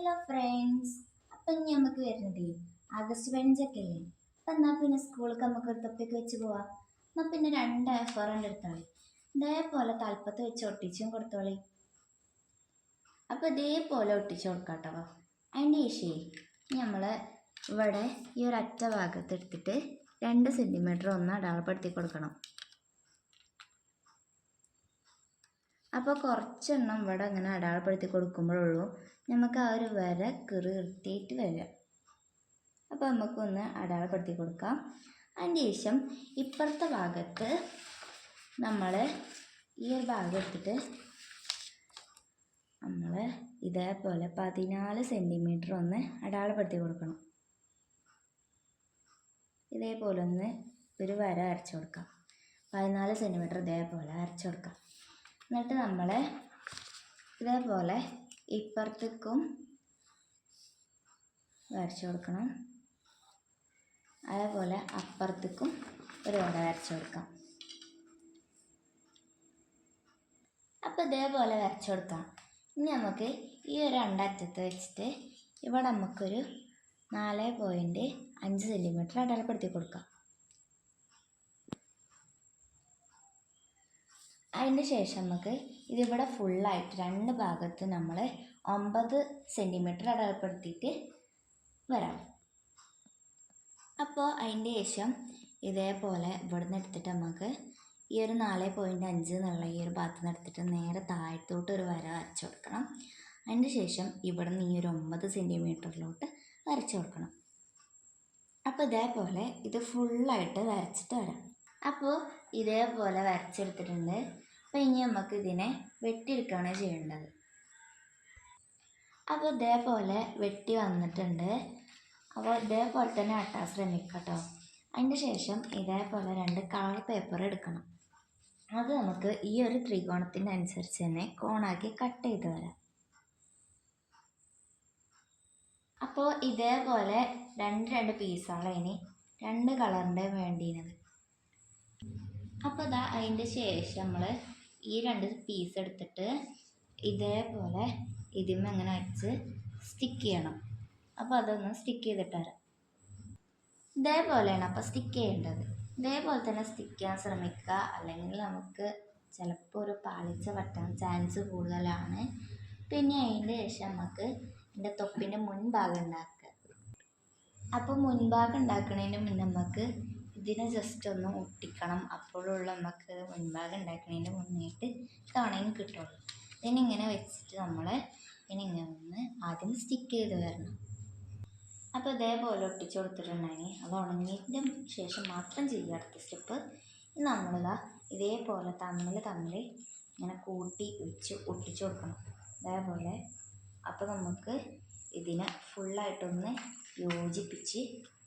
Hello friends അപ്പം ഇനി നമുക്ക് വരുന്നത് ആഗസ്റ്റ് പതിനഞ്ചൊക്കെ അല്ലേ അപ്പം എന്നാൽ പിന്നെ സ്കൂളിലേക്ക് നമുക്ക് ഒരു തൊപ്പിക്ക് വെച്ച് പോവാം. എന്നാൽ പിന്നെ രണ്ട് ഫോറണ്ട് എടുത്തോളി. ഇതേപോലെ തലപ്പത്ത് വെച്ച് ഒട്ടിച്ചും കൊടുത്തോളി. അപ്പോൾ ഇതേപോലെ ഒട്ടിച്ച് കൊടുക്കാം കേട്ടോ അതിന്റെ ശേ നമ്മൾ ഇവിടെ ഈ ഒരു അറ്റ ഭാഗത്ത് എടുത്തിട്ട് രണ്ട് സെന്റിമീറ്റർ ഒന്ന് അടയാളപ്പെടുത്തി കൊടുക്കണം. അപ്പോൾ കുറച്ചെണ്ണം ഇവിടെ അങ്ങനെ അടയാളപ്പെടുത്തി കൊടുക്കുമ്പോഴുള്ളൂ. നമുക്ക് ആ ഒരു വര കീറി വൃത്തിയായിട്ട് വരിക അപ്പോൾ നമുക്കൊന്ന് അടയാളപ്പെടുത്തി കൊടുക്കാം. അതിന് ശേഷം ഇപ്പുറത്തെ ഭാഗത്ത് നമ്മൾ ഈ ഒരു ഭാഗം എടുത്തിട്ട് നമ്മൾ ഇതേപോലെ പതിനാല് സെന്റിമീറ്റർ ഒന്ന് അടയാളപ്പെടുത്തി കൊടുക്കണം. ഇതേപോലെ ഒന്ന് ഒരു വര അരച്ചു കൊടുക്കാം. പതിനാല് സെന്റിമീറ്റർ ഇതേപോലെ അരച്ചു കൊടുക്കാം. എന്നിട്ട് നമ്മൾ ഇതേപോലെ ഇപ്പുറത്തേക്കും വരച്ചു കൊടുക്കണം. അതേപോലെ അപ്പുറത്തേക്കും ഒരു ഓട വരച്ചു കൊടുക്കാം. അപ്പോൾ ഇതേപോലെ വരച്ചു കൊടുക്കാം. ഇനി നമുക്ക് ഈ ഒരു രണ്ടറ്റത്ത് വെച്ചിട്ട് ഇവിടെ നമുക്കൊരു നാല് പോയിന്റ് അഞ്ച് സെന്റിമീറ്റർ അടയാളപ്പെടുത്തി കൊടുക്കാം. അതിന് ശേഷം നമുക്ക് ഇതിവിടെ ഫുള്ളായിട്ട് രണ്ട് ഭാഗത്ത് നമ്മൾ ഒമ്പത് സെന്റിമീറ്റർ അടയാളപ്പെടുത്തിയിട്ട് വരാം. അപ്പോൾ അതിന്റെ ശേഷം ഇതേപോലെ ഇവിടുന്ന് എടുത്തിട്ട് നമുക്ക് ഈ ഒരു നാല് പോയിന്റ് അഞ്ച് എന്നുള്ള ഈ ഒരു ഭാഗത്ത് നിന്ന് എടുത്തിട്ട് നേരെ താഴത്തോട്ട് ഒരു വര വരച്ചു കൊടുക്കണം. അതിന് ശേഷം ഇവിടുന്ന് ഈ ഒരു ഒമ്പത് സെന്റിമീറ്ററിലോട്ട് വരച്ചു കൊടുക്കണം. അപ്പോൾ ഇതേപോലെ ഇത് ഫുള്ളായിട്ട് വരച്ചിട്ട് വരാം. അപ്പോൾ ഇതേപോലെ വരച്ചെടുത്തിട്ടുണ്ട്. അപ്പോൾ ഇനി നമുക്ക് ഇതിനെ വെട്ടിയെടുക്കുകയാണ് ചെയ്യേണ്ടത്. അപ്പോൾ ഇതേപോലെ വെട്ടി വന്നിട്ടുണ്ട്. അപ്പോൾ ഇതേപോലെ തന്നെ വെട്ടാൻ ശ്രമിക്കുക കേട്ടോ അതിന്റെ ശേഷം ഇതേപോലെ രണ്ട് കളർ പേപ്പർ എടുക്കണം. അത് നമുക്ക് ഈ ഒരു ത്രികോണത്തിന്റെ അനുസരിച്ച് തന്നെ കോണാക്കി കട്ട് ചെയ്ത് വരാം. അപ്പോൾ ഇതേപോലെ രണ്ട് രണ്ട് പീസാണ് ഇനി രണ്ട് കളറിന്റെ വേണ്ടിയത് അപ്പോൾ ഇതാ അതിന്റെ ശേഷം നമ്മൾ ഈ രണ്ട് പീസ് എടുത്തിട്ട് ഇതേപോലെ ഇതിന്മേ അങ്ങനെ വെച്ച് സ്റ്റിക്ക് ചെയ്യണം. അപ്പോൾ അതൊന്ന് സ്റ്റിക്ക് ചെയ്തിട്ട് ഇതേപോലെയാണ് അപ്പോൾ സ്റ്റിക്ക് ചെയ്യേണ്ടത്. ഇതേപോലെ തന്നെ സ്റ്റിക്ക് ചെയ്യാൻ ശ്രമിക്കുക. അല്ലെങ്കിൽ നമുക്ക് ചിലപ്പോൾ ഒരു പാളിച്ച വട്ടാൻ ചാൻസ് കൂടുതലാണ്. പിന്നെ അതിന്റെ ശേഷം നമുക്ക് എന്റെ തൊപ്പിന്റെ മുൻഭാഗം ഉണ്ടാക്കുക. അപ്പോൾ മുൻഭാഗം ഉണ്ടാക്കുന്നതിന് മുന്നേ നമുക്ക് ഇതിനെ ജസ്റ്റ് ഒന്ന് ഒട്ടിക്കണം. അപ്പോഴുള്ള നമുക്ക് മുൻഭാഗം ഉണ്ടാക്കുന്നതിന്റെ മുന്നേയിട്ട് കാണാനും കിട്ടുള്ളൂ. ഇതിനിങ്ങനെ വെച്ചിട്ട് നമ്മൾ ഇതിനിങ്ങനെ ഒന്ന് ആദ്യം സ്റ്റിക്ക് ചെയ്ത് വരണം. അപ്പോൾ ഇതേപോലെ ഒട്ടിച്ച് കൊടുത്തിട്ടുണ്ടെങ്കിൽ അത് ഉണങ്ങിയതിന് ശേഷം മാത്രം ചെയ്യുക അടുത്ത സ്റ്റെപ്പ് നമ്മളിതാ ഇതേപോലെ തമ്മിൽ തമ്മിൽ ഇങ്ങനെ കൂട്ടി വെച്ച് ഒട്ടിച്ചു കൊടുക്കണം. അതേപോലെ അപ്പോൾ നമുക്ക് ഇതിനെ ഫുള്ളായിട്ടൊന്ന് യോജിപ്പിച്ച്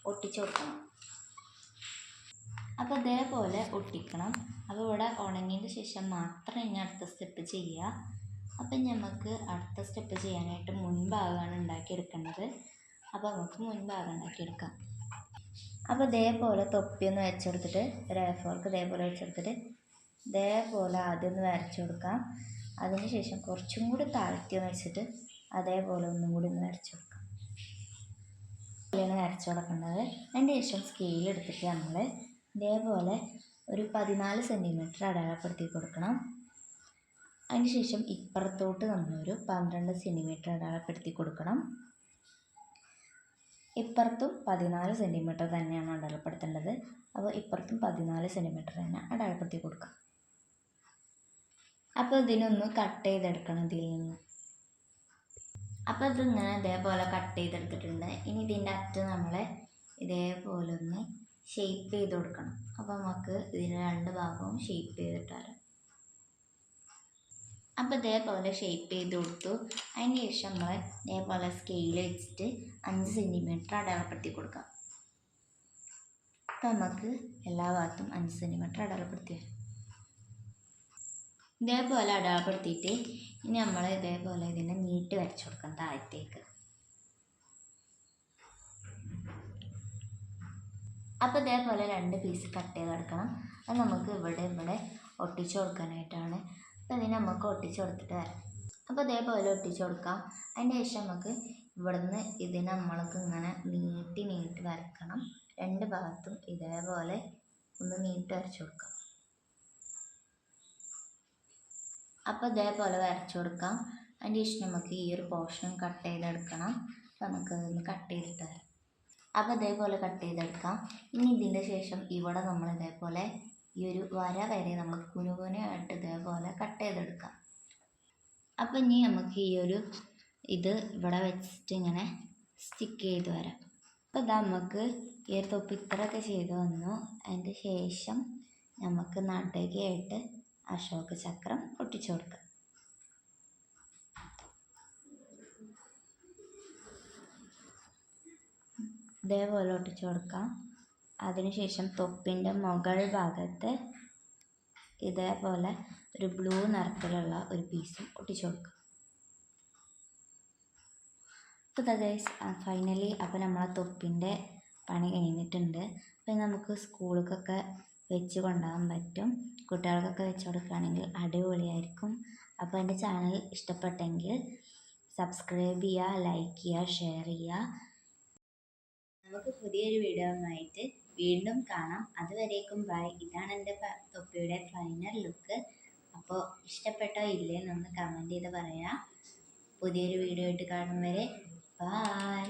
ഒട്ടിച്ചു കൊടുക്കണം. അപ്പോൾ ഇതേപോലെ ഒട്ടിക്കണം. അപ്പോൾ ഇവിടെ ഉണങ്ങിയതിന് ശേഷം മാത്രം ഇനി അടുത്ത സ്റ്റെപ്പ് ചെയ്യുക. അപ്പം നമുക്ക് അടുത്ത സ്റ്റെപ്പ് ചെയ്യാനായിട്ട് മുൻഭാഗമാണ് ഉണ്ടാക്കിയെടുക്കേണ്ടത്. അപ്പോൾ നമുക്ക് മുൻഭാഗം ഉണ്ടാക്കിയെടുക്കാം. അപ്പോൾ ഇതേപോലെ തൊപ്പിയൊന്ന് വെച്ചെടുത്തിട്ട് ഒരു എ ഫോർക്ക് ഇതേപോലെ വെച്ചെടുത്തിട്ട് ഇതേപോലെ ആദ്യം ഒന്ന് വരച്ചു കൊടുക്കാം. അതിന് ശേഷം കുറച്ചും കൂടി താഴ്ത്തി ഒന്ന് വെച്ചിട്ട് അതേപോലെ ഒന്നും കൂടി ഒന്ന് വരച്ചു കൊടുക്കാം. വരച്ചു കൊടുക്കേണ്ടത്. അതിന്റെ ശേഷം സ്കെയിൽ എടുത്തിട്ട് നമ്മൾ ഇതേപോലെ ഒരു പതിനാല് സെന്റിമീറ്റർ അടയാളപ്പെടുത്തി കൊടുക്കണം. അതിന് ശേഷം ഇപ്പുറത്തോട്ട് നമ്മളൊരു പന്ത്രണ്ട് സെന്റിമീറ്റർ അടയാളപ്പെടുത്തി കൊടുക്കണം. ഇപ്പുറത്തും പതിനാല് സെന്റിമീറ്റർ തന്നെയാണ് അടയാളപ്പെടുത്തേണ്ടത്. അപ്പോൾ ഇപ്പുറത്തും പതിനാല് സെന്റിമീറ്റർ തന്നെ അടയാളപ്പെടുത്തി കൊടുക്കാം. അപ്പോൾ ഇതിനൊന്ന് കട്ട് ചെയ്തെടുക്കണം ഇതിൽ നിന്ന്. അപ്പോൾ ഇതിങ്ങനെ ഇതേപോലെ കട്ട് ചെയ്തെടുത്തിട്ടുണ്ട്. ഇനി ഇതിന്റെ അറ്റം നമ്മളെ ഇതേപോലെ ഒന്ന് ഷേപ്പ് ചെയ്ത് കൊടുക്കണം. അപ്പോൾ നമുക്ക് ഇതിന് രണ്ട് ഭാഗവും ഷേപ്പ് ചെയ്തിട്ട് വരാം അപ്പോൾ ഇതേപോലെ ഷേപ്പ് ചെയ്ത് കൊടുത്തു. അതിന് ശേഷം നമ്മൾ ഇതേപോലെ സ്കെയിൽ വെച്ചിട്ട് അഞ്ച് സെന്റിമീറ്റർ അടയാളപ്പെടുത്തി കൊടുക്കാം. അപ്പോൾ നമുക്ക് എല്ലാ ഭാഗത്തും അഞ്ച് സെന്റിമീറ്റർ അടയാളപ്പെടുത്തി ഇതേപോലെ അടയാളപ്പെടുത്തിയിട്ട് ഇനി നമ്മൾ ഇതേപോലെ ഇതിനെ നീട്ടി വരച്ചു കൊടുക്കാം താഴത്തേക്ക്. അപ്പോൾ ഇതേപോലെ രണ്ട് പീസ് കട്ട് ചെയ്ത് എടുക്കണം. അത് നമുക്ക് ഇവിടെ ഇവിടെ ഒട്ടിച്ചു കൊടുക്കാനായിട്ടാണ്. അപ്പോൾ ഇതിനെ നമുക്ക് ഒട്ടിച്ചു കൊടുത്തിട്ട് വരാം. അപ്പോൾ ഇതേപോലെ ഒട്ടിച്ചു കൊടുക്കാം. അതിന്റെ ശേഷം നമുക്ക് ഇവിടുന്ന് ഇതിനെ നമ്മൾക്ക് ഇങ്ങനെ നീട്ടി നീട്ടി വരക്കണം. രണ്ട് ഭാഗത്തും ഇതേപോലെ ഒന്ന് നീട്ടി വരച്ചു കൊടുക്കാം. അപ്പോൾ ഇതേപോലെ വരച്ചു കൊടുക്കാം. അതിന്റെ ശേഷം നമുക്ക് ഈ ഒരു പോർഷൻ കട്ട് ചെയ്തെടുക്കണം. നമുക്ക് അതൊന്ന് കട്ട് ചെയ്തിട്ട് വരാം. അപ്പോൾ ഇതേപോലെ കട്ട് ചെയ്തെടുക്കാം. ഇനി ഇതിന്റെ ശേഷം ഇവിടെ നമ്മൾ ഇതേപോലെ ഈ ഒരു വര വരെ നമ്മൾ കുനുകുനയായിട്ട് ഇതേപോലെ കട്ട് ചെയ്തെടുക്കാം. അപ്പോൾ ഇനി നമുക്ക് ഈ ഒരു ഇത് ഇവിടെ വെച്ചിട്ട് ഇങ്ങനെ സ്റ്റിക്ക് ചെയ്ത് വരാം. അപ്പോൾ ഇതാ നമുക്ക് ഈ ഒരു തൊപ്പി ഇത്രയൊക്കെ ചെയ്ത് വന്നു. അതിന്റെ ശേഷം നമുക്ക് നടുകയായിട്ട് അശോക ചക്രം പൊട്ടിച്ചു കൊടുക്കാം. ഇതേപോലെ ഒട്ടിച്ചു കൊടുക്കാം. അതിനുശേഷം തൊപ്പിന്റെ മുകൾ ഭാഗത്ത് ഇതേപോലെ ഒരു ബ്ലൂ നിറത്തിലുള്ള ഒരു പീസും ഒട്ടിച്ചു കൊടുക്കാം. അപ്പോൾ ഗൈസ് ഫൈനലി അപ്പോൾ നമ്മളെ തൊപ്പിന്റെ പണി കഴിഞ്ഞിട്ടുണ്ട്. അപ്പോൾ നമുക്ക് സ്കൂളിലേക്കൊക്കെ വെച്ച് കൊണ്ടുപോകാൻ പറ്റും. കുട്ടികൾക്കൊക്കെ വെച്ച് കൊടുക്കുകയാണെങ്കിൽ അടിപൊളിയായിരിക്കും. അപ്പോൾ എന്റെ ചാനൽ ഇഷ്ടപ്പെട്ടെങ്കിൽ സബ്സ്ക്രൈബ് ചെയ്യുക ലൈക്ക് ചെയ്യുക ഷെയർ ചെയ്യുക. നമുക്ക് പുതിയൊരു വീഡിയോ ആയിട്ട് വീണ്ടും കാണാം. അതുവരേക്കും ബൈ ഇതാണ് എന്റെ തൊപ്പിയുടെ ഫൈനൽ ലുക്ക് അപ്പോൾ ഇഷ്ടപ്പെട്ടോ ഇല്ലേ എന്നൊന്ന് കമന്റ് ചെയ്ത് പറയാം. പുതിയൊരു വീഡിയോ ആയിട്ട് കാണും വരെ. ബൈ